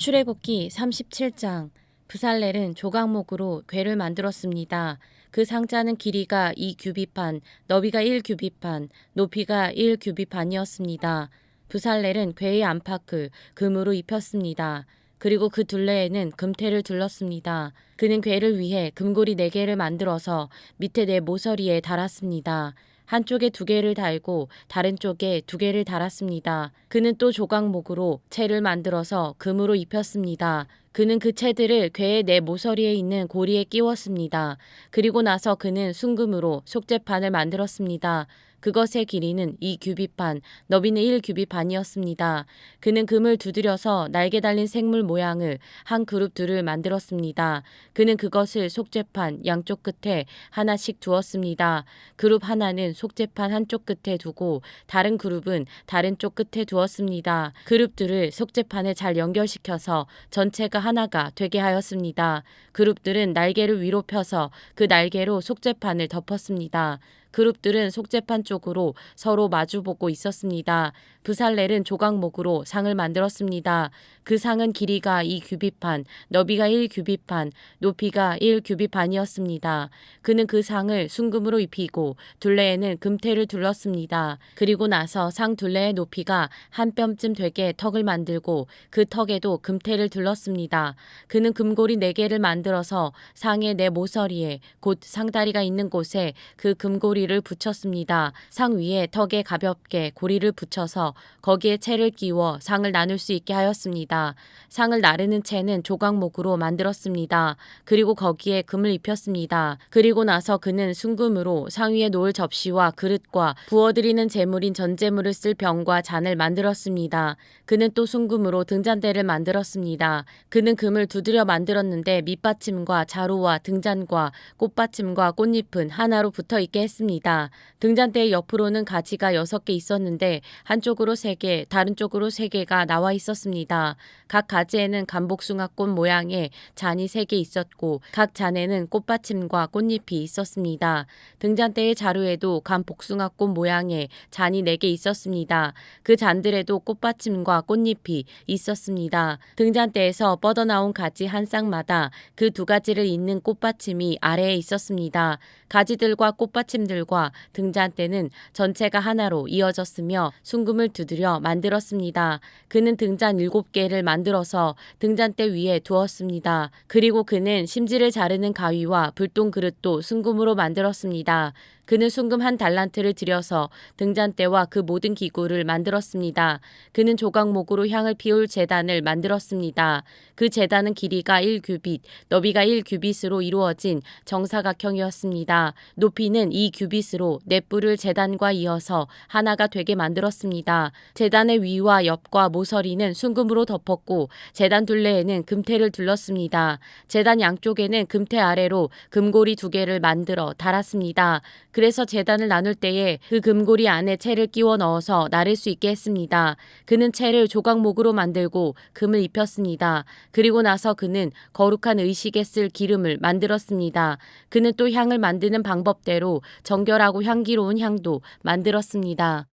출애굽기 37장 부살렐은 조각목으로 궤를 만들었습니다. 그 상자는 길이가 2규비판, 너비가 1규비판, 높이가 1규비판이었습니다. 부살렐은 궤의 안팎을 금으로 입혔습니다. 그리고 그 둘레에는 금태를 둘렀습니다. 그는 궤를 위해 금고리 네 개를 만들어서 밑에 네 모서리에 달았습니다. 한쪽에 두 개를 달고 다른 쪽에 두 개를 달았습니다. 그는 또 조각목으로 채를 만들어서 금으로 입혔습니다. 그는 그 채들을 궤의 네 모서리에 있는 고리에 끼웠습니다. 그리고 나서 그는 순금으로 속죄판을 만들었습니다. 그것의 길이는 2규비판, 너비는 1규비판이었습니다. 그는 금을 두드려서 날개 달린 생물 모양을 한 그룹 둘을 만들었습니다. 그는 그것을 속죄판 양쪽 끝에 하나씩 두었습니다. 그룹 하나는 속죄판 한쪽 끝에 두고 다른 그룹은 다른 쪽 끝에 두었습니다. 그룹들을 속죄판에 잘 연결시켜서 전체가 하나가 되게 하였습니다. 그룹들은 날개를 위로 펴서 그 날개로 속죄판을 덮었습니다. 그룹들은 속죄판 쪽으로 서로 마주보고 있었습니다. 부살렐은 조각목으로 상을 만들었습니다. 그 상은 길이가 2규비판, 너비가 1규비판, 높이가 1규비판이었습니다. 그는 그 상을 순금으로 입히고 둘레에는 금태를 둘렀습니다. 그리고 나서 상 둘레의 높이가 한 뼘쯤 되게 턱을 만들고 그 턱에도 금태를 둘렀습니다. 그는 금고리 네 개를 만들어서 상의 네 모서리에 곧 상다리가 있는 곳에 그 금고리 를 붙였습니다. 상 위에 턱에 가볍게 고리를 붙여서 거기에 채를 끼워 상을 나눌 수 있게 하였습니다. 상을 나르는 채는 조각목으로 만들었습니다. 그리고 거기에 금을 입혔습니다. 그리고 나서 그는 순금으로 상 위에 놓을 접시와 그릇과 부어드리는 제물인 전제물을 쓸 병과 잔을 만들었습니다. 그는 또 순금으로 등잔대를 만들었습니다. 그는 금을 두드려 만들었는데 밑받침과 자루와 등잔과 꽃받침과 꽃잎은 하나로 붙어 있게 했습니다. 등잔대의 옆으로는 가지가 여섯 개 있었는데 한쪽으로 세 개, 다른 쪽으로 세 개가 나와 있었습니다. 각 가지에는 감복숭아꽃 모양의 잔이 세개 있었고 각 잔에는 꽃받침과 꽃잎이 있었습니다. 등잔대의 자루에도 감복숭아꽃 모양의 잔이 네개 있었습니다. 그 잔들에도 꽃받침과 꽃잎이 있었습니다. 등잔대에서 뻗어나온 가지 한 쌍마다 그 두 가지를 잇는 꽃받침이 아래에 있었습니다. 가지들과 꽃받침들 과 등잔대는 전체가 하나로 이어졌으며 순금을 두드려 만들었습니다. 그는 등잔 일곱 개를 만들어서 등잔대 위에 두었습니다. 그리고 그는 심지를 자르는 가위와 불똥 그릇도 순금으로 만들었습니다. 그는 순금 한 달란트를 들여서 등잔대와 그 모든 기구를 만들었습니다. 그는 조각목으로 향을 피울 재단을 만들었습니다. 그 재단은 길이가 1규빗, 너비가 1규빗으로 이루어진 정사각형이었습니다. 높이는 2규빗으로 넷불을 재단과 이어서 하나가 되게 만들었습니다. 재단의 위와 옆과 모서리는 순금으로 덮었고 재단 둘레에는 금태를 둘렀습니다. 재단 양쪽에는 금태 아래로 금고리 두 개를 만들어 달았습니다. 그래서 재단을 나눌 때에 그 금고리 안에 채를 끼워 넣어서 나를 수 있게 했습니다. 그는 채를 조각목으로 만들고 금을 입혔습니다. 그리고 나서 그는 거룩한 의식에 쓸 기름을 만들었습니다. 그는 또 향을 만드는 방법대로 정결하고 향기로운 향도 만들었습니다.